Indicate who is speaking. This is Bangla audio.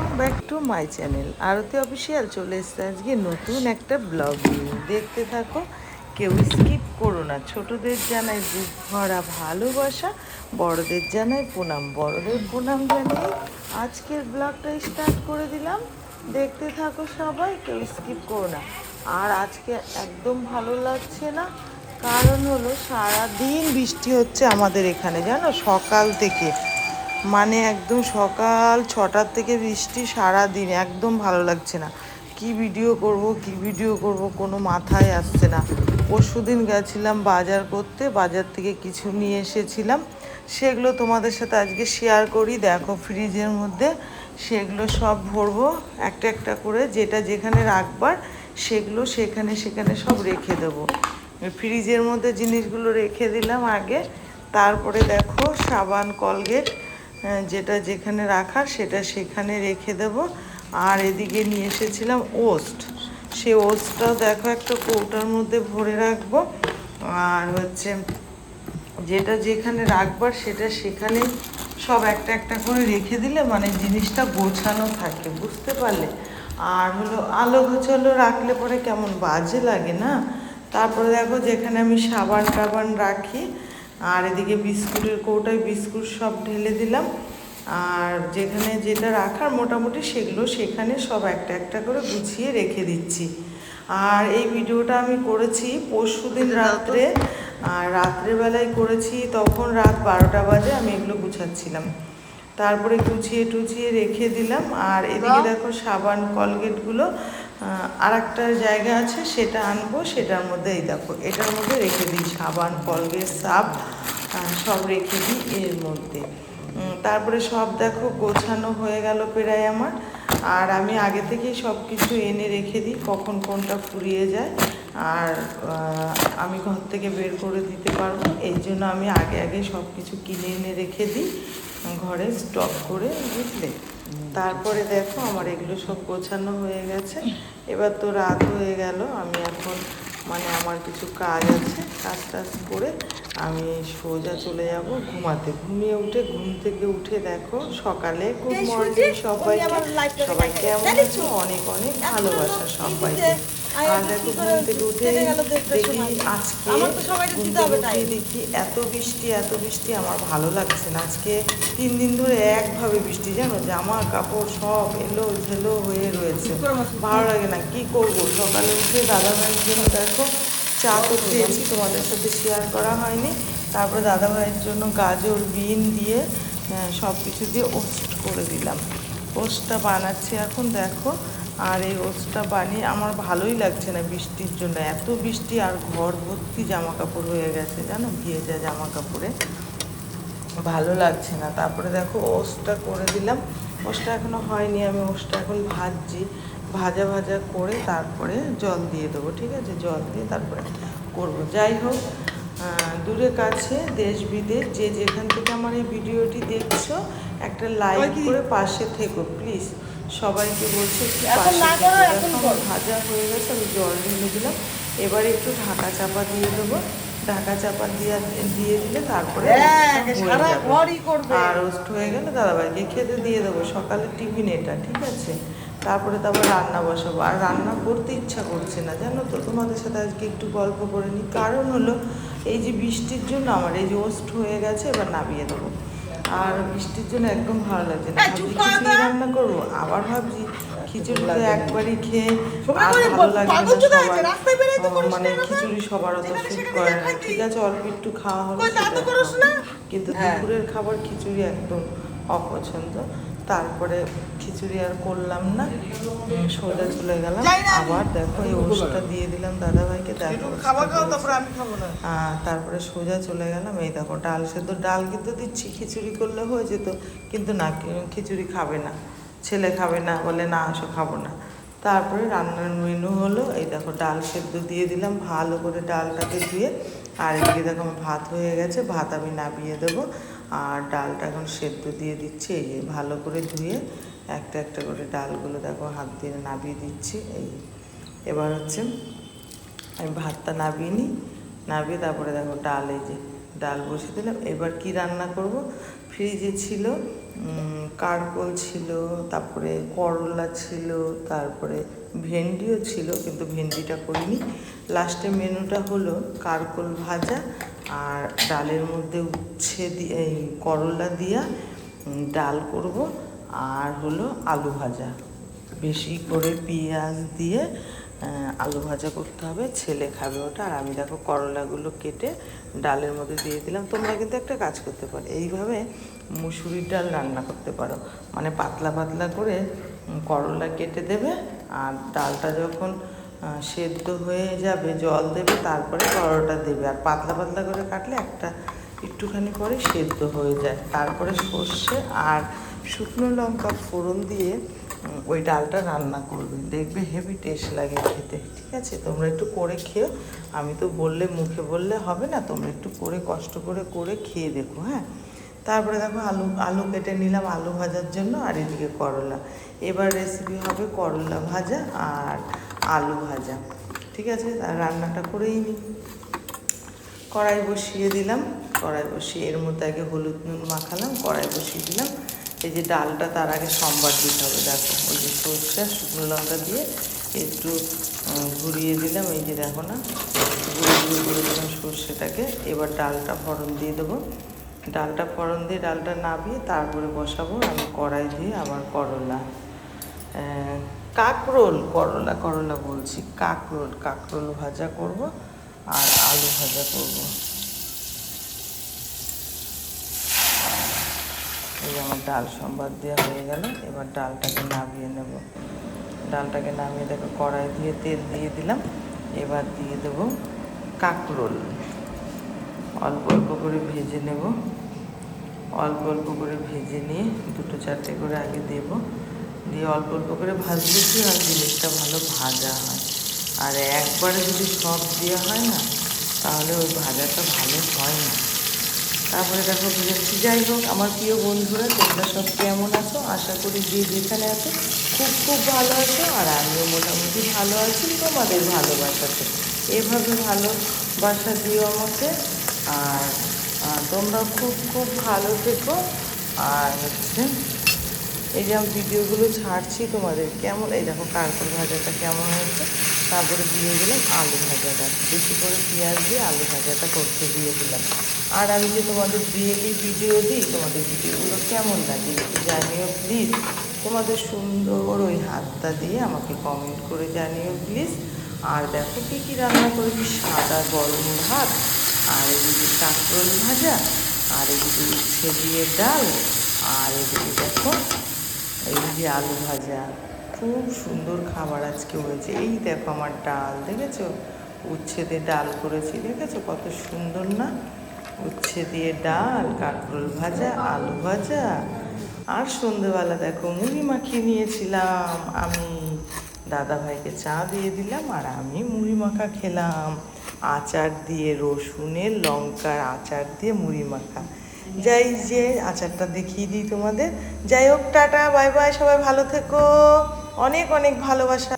Speaker 1: Back to my channel Arti official চলে এসছে আজকে নতুন একটা ব্লগ নিয়ে। দেখতে থাকো, কেউ স্কিপ করো না। ছোটদের জানাই বুক ভরা ভালোবাসা, বড়দের জানাই প্রণাম। বড়দের প্রণাম জানিয়ে আজকের ব্লগটা স্টার্ট করে দিলাম। দেখতে থাকো সবাই, কেউ স্কিপ করো না। আর আজকে একদম ভালো লাগছে না। কারণ হলো সারা দিন বৃষ্টি হচ্ছে আমাদের এখানে, জানো? সকাল থেকে মানে একদম সকাল ছটার থেকে বৃষ্টি সারা দিন একদম ভালো লাগছে না। কি ভিডিও করব, কি ভিডিও করব, কোনো মাথায় আসছে না। পরশু দিন গেছিলাম বাজার করতে, বাজার থেকে কিছু নিয়ে এসেছিলাম। সেগুলো তোমাদের সাথে আজকে শেয়ার করি। দেখো ফ্রিজের মধ্যে সেগুলো সব ভরবো, একটা একটা করে যেটা যেখানে রাখবার, সেগুলো সেখানে সেখানে সব রেখে দেবো। ফ্রিজের মধ্যে জিনিসগুলো রেখে দিলাম আগে। তারপরে দেখো সাবান, কলগেট যেটা যেখানে রাখার সেটা সেখানে রেখে দেব। আর এদিকে নিয়ে এসেছিলাম ওস্ট। সে ওস্টটাও দেখো একটা কৌটার মধ্যে ভরে রাখব। আর হচ্ছে যেটা যেখানে রাখবার সেটা সেখানে সব একটা একটা করে রেখে দিলে মানে জিনিসটা গোছানো থাকে, বুঝতে পারলে? আর হলো আলো গোছালো রাখলে পরে কেমন বাজে লাগে না? তারপরে দেখো যেখানে আমি সাবান টাবান রাখি আর এদিকে বিস্কুটের কৌটায় বিস্কুট সব ঢেলে দিলাম। আর যেখানে যেটা রাখার মোটামুটি সেগুলো সেখানে সব একটা একটা করে গুছিয়ে রেখে দিচ্ছি। আর এই ভিডিওটা আমি করেছি পরশু দিন রাত্রে। আর রাত্রেবেলায় করেছি তখন রাত বারোটা বাজে আমি এগুলো গুছাচ্ছিলাম। তারপরে গুছিয়ে টুছিয়ে রেখে দিলাম। আর এদিকে দেখো সাবান কলগেটগুলো আর একটা জায়গা আছে সেটা আনব সেটার মধ্যে এই দেখো এটার মধ্যে রেখে দিই সাবান কলগেট আহ, সব রেখে দিই এর মধ্যে। তারপরে সব দেখো গোছানো হয়ে গেল প্রায় আমার। আর আমি আগে থেকেই সব কিছু এনে রেখে দিই কখন কোনটা ফুরিয়ে যায়। আর আমি ঘর থেকে বের করে দিতে পারব। এই জন্য আমি আগে আগে সব কিছু কিনে এনে রেখে দিই ঘরে স্টক করে বুঝলে? তারপরে দেখো আমার এগুলো সব গোছানো হয়ে গেছে। এবার তো রাত হয়ে গেল আমি এখন মানে আমার কিছু কাজ আছে কাজ টাজ করে আমি সোজা চলে যাব ঘুমাতে। ঘুমিয়ে উঠে ঘুম থেকে উঠে দেখো সকালে গুড মর্নিং সবাইকে। সবাই কেমন আছো? অনেক অনেক ভালোবাসা সবাইকে। আর দেখো ঘুম থেকে উঠে দেখি আজকে ঘুম থেকে উঠে দেখি এত বৃষ্টি এত বৃষ্টি আমার ভালো লাগছে না। আজকে তিন দিন ধরে একভাবে বৃষ্টি জানো? জামা কাপড় সব এলো ঝেলো হয়ে রয়েছে। ভালো লাগে না কি করব? সকালে উঠে দাদা ভাইয়ের জন্য দেখো চা তো খেয়েছি তোমাদের সাথে শেয়ার করা হয়নি। তারপরে দাদা ভাইয়ের জন্য গাজর বিন দিয়ে সব কিছু দিয়ে ওস্ট করে দিলাম। ওস্টটা বানাচ্ছি এখন দেখো। আর এই ওস্টটা বানিয়ে আমার ভালোই লাগছে না বৃষ্টির জন্য। এত বৃষ্টি আর ঘর ভর্তি জামা কাপড় হয়ে গেছে জানো? ভিজে জামা কাপড়ে ভালো লাগছে না। তারপরে দেখো ওসটা করে দিলাম। ওসটা এখনও হয়নি আমি ওসটা এখন ভাজছি। ভাজা ভাজা করে তারপরে জল দিয়ে দেবো ঠিক আছে? জল দিয়ে তারপরে করব। যাই হোক দূরে কাছে দেশ বিদেশ যে যেখান থেকে আমার এই ভিডিওটি দেখছ একটা লাইক করে পাশে থেকো প্লিজ সবাইকে বলছি ভাজা হয়ে গেছে আমি জল ঢেলে দিলাম। এবার একটু ঢাকা চাপা দিয়ে দেবো। ঢাকা চাপা দিয়ে দিয়ে দিলে তারপরে টা হয়ে। আর রোস্ট হয়ে গেলে দাদাভাইকে খেতে দিয়ে দেবো। সকালে টিফিন এটা ঠিক আছে? তারপরে তারপর রান্না বসাবো। আর রান্না করতে ইচ্ছা করছে না জানো তো? তোমাদের সাথে আজকে একটু গল্প করে নিই। কারণ হলো এই যে বৃষ্টির জন্য আমার এই যে ওস্ট হয়ে গেছে এবার নামিয়ে দেবো। আর বৃষ্টির জন্য একদম ভালো লাগছে না। ভাবছি খিচুড়ি রান্না করব। আবার ভাবছি খিচুড়ি তো একবারই খেয়ে আর ভালো লাগে না সবার। মানে খিচুড়ি সবার অত শুট করে না। ঠিক আছে অল্প একটু খাওয়া হলো কিন্তু দুপুরের খাবার খিচুড়ি একদম অপছন্দ। তারপরে খিচুড়ি আর করলাম না। সোজা চলে গেলাম। আবার দেখো এই ওষুধটা দিয়ে দিলাম দাদা ভাইকে দেখো
Speaker 2: খাবার তারপরে আমি খাব না।
Speaker 1: আহ, তারপরে সোজা চলে গেলাম। এই দেখো ডাল সেদ্ধ ডাল কিন্তু দিচ্ছি খিচুড়ি করলে হয়ে যেত কিন্তু না খিচুড়ি খাবে না। ছেলে খাবে না বলে না আসো খাব না। তারপরে রান্নার মেনু হলো এই দেখো ডাল সেদ্ধ দিয়ে দিলাম ভালো করে ডালটাকে ধুয়ে আর এদিকে দেখো আমার ভাত হয়ে গেছে, ভাত আমি নামিয়ে দেবো। আর ডালটা এখন সেদ্ধ দিয়ে দিচ্ছি, এই ভালো করে ধুয়ে একটা একটা করে ডালগুলো দেখো হাত দিয়ে নামিয়ে দিচ্ছি। এই এবার হচ্ছে আমি ভাতটা নাবিয়ে নিই নাবিয়ে তারপরে দেখো ডাল, এই যে ডাল বসিয়ে দিলাম। এবার কি রান্না করব? ফ্রিজে ছিল উম, কারকল ছিল তারপরে করলা ছিল তারপরে ভেন্ডিও ছিল কিন্তু ভেন্ডিটা করিনি। লাস্টে মেনুটা হলো কারকল ভাজা আর ডালের মধ্যে উচ্ছে দিয়ে এই করলা দিয়া ডাল করব আর হলো আলু ভাজা। বেশি করে পেঁয়াজ দিয়ে আলু ভাজা করতে হবে ছেলে খাবে ওটা। আর আমি দেখো করলাগুলো কেটে ডালের মধ্যে দিয়ে দিলাম। তোমরা কিন্তু একটা কাজ করতে পারো। এইভাবে মুসুরির ডাল রান্না করতে পারো। মানে পাতলা পাতলা করে করলা কেটে দেবে, আর ডালটা যখন সেদ্ধ হয়ে যাবে, জল দেবে, তারপরে করলাটা দেবে। আর পাতলা পাতলা করে কাটলে একটা একটুখানি পরে সেদ্ধ হয়ে যায়। তারপরে সর্ষে আর শুকনো লঙ্কা ফোড়ন দিয়ে ওই ডালটা রান্না করবে। দেখবে হেভি টেস্ট লাগে খেতে, ঠিক আছে? তোমরা একটু করে খেও। আমি তো বললে মুখে বললে হবে না, তোমরা একটু করে, কষ্ট করে করে খেয়ে দেখো হ্যাঁ? তারপরে দেখো আলু আলু কেটে নিলাম আলু ভাজার জন্য আর এদিকে করলা। এবার রেসিপি হবে করলা ভাজা আর আলু ভাজা। ঠিক আছে? রান্নাটা করেই নিই কড়াই বসিয়ে দিলাম, কড়াই বসিয়ে এর মধ্যে আগে হলুদ নুন মাখালাম, কড়াই বসিয়ে দিলাম। এই যে ডালটা তার আগে সম্বার দিতে হবে, দেখো। ওই যে সরষে শুকনো লঙ্কা দিয়ে একটু ঘুরিয়ে দিলাম। এই যে দেখো না ঘুরিয়ে ঘুরিয়ে দিলাম সর্ষেটাকে। এবার ডালটা ফোড়ন দিয়ে দেবো। ডালটা ফোড়ন দিয়ে ডালটা নাবিয়ে তারপরে বসাবো আমি কড়াই দিয়ে আবার করলা। কাকরোল, করলা করলা বলছি। কাকরোল কাকরোল ভাজা করব আর আলু ভাজা করব। এই আমার ডাল সম্বাদ দেওয়া হয়ে গেল, এবার ডালটাকে নামিয়ে নেব। ডালটাকে নামিয়ে দেখো কড়াই দিয়ে তেল দিয়ে দিলাম, এবার দিয়ে দেবো কাকরোল। অল্প অল্প করে ভেজে নেব। অল্প অল্প করে ভেজে নিয়ে দুটো চারটে করে আগে দেব। দিয়ে অল্প অল্প করে ভাজলে কি আর জিনিসটা ভালো ভাজা হয়। আর একবারে যদি সব দেওয়া হয় না, তাহলে ওই ভাজাটা ভালো হয় না। তারপরে দেখো ভেজেছি। যাই হোক, আমার প্রিয় বন্ধুরা, তোমরা সব কেমন আছো? আশা করি যে যেখানে আছো, খুব খুব ভালো আছো। আর আমিও মোটামুটি ভালো আছি। তোমাদের ভালোবাসাতে। এভাবে ভালোবাসা দিও আমাকে। আর তোমরা খুব খুব ভালো থেকো। আর হচ্ছে, এই যে আমি ভিডিওগুলো ছাড়ছি তোমাদের, কেমন, এই দেখো কারকল ভাজাটা কেমন হয়েছে? তারপরে দিয়ে দিলাম আলু ভাজাটা, বেশি করে পেঁয়াজ দিয়ে আলু ভাজাটা করতে দিয়ে দিলাম। আর আমি যে তোমাদের ডেলি ভিডিও দিই, তোমাদের ভিডিওগুলো কেমন লাগে একটু জানিও প্লিজ তোমাদের সুন্দর ওই হাতটা দিয়ে আমাকে কমেন্ট করে জানিও প্লিজ আর দেখো কী কী রান্না করেছি, সাদা গরম ভাত আর এদিকে কাঁকরোল ভাজা, আর এদিকে উচ্ছে দিয়ে ডাল, আর এদিকে দেখো, এই যে আলু ভাজা, খুব সুন্দর খাবার আজকে হয়েছে। এই দেখো আমার ডাল, দেখেছ? উচ্ছে দিয়ে ডাল করেছি, দেখেছ? কত সুন্দর না? উচ্ছে দিয়ে ডাল, কাঁকরোল ভাজা, আলু ভাজা। আর সন্ধেবেলা দেখো, মুড়ি মাখিয়ে নিয়েছিলাম আমি। দাদা ভাইকে চা দিয়ে দিলাম আর আমি মুড়ি মাখা খেলাম। আচার দিয়ে রসুনের লঙ্কার আচার দিয়ে মুড়ি মাখা। যাই, যে আচারটা দেখিয়ে দিই তোমাদের। যাই হোক, টাটা, বাই বাই, সবাই ভালো থেকো। অনেক অনেক ভালোবাসা।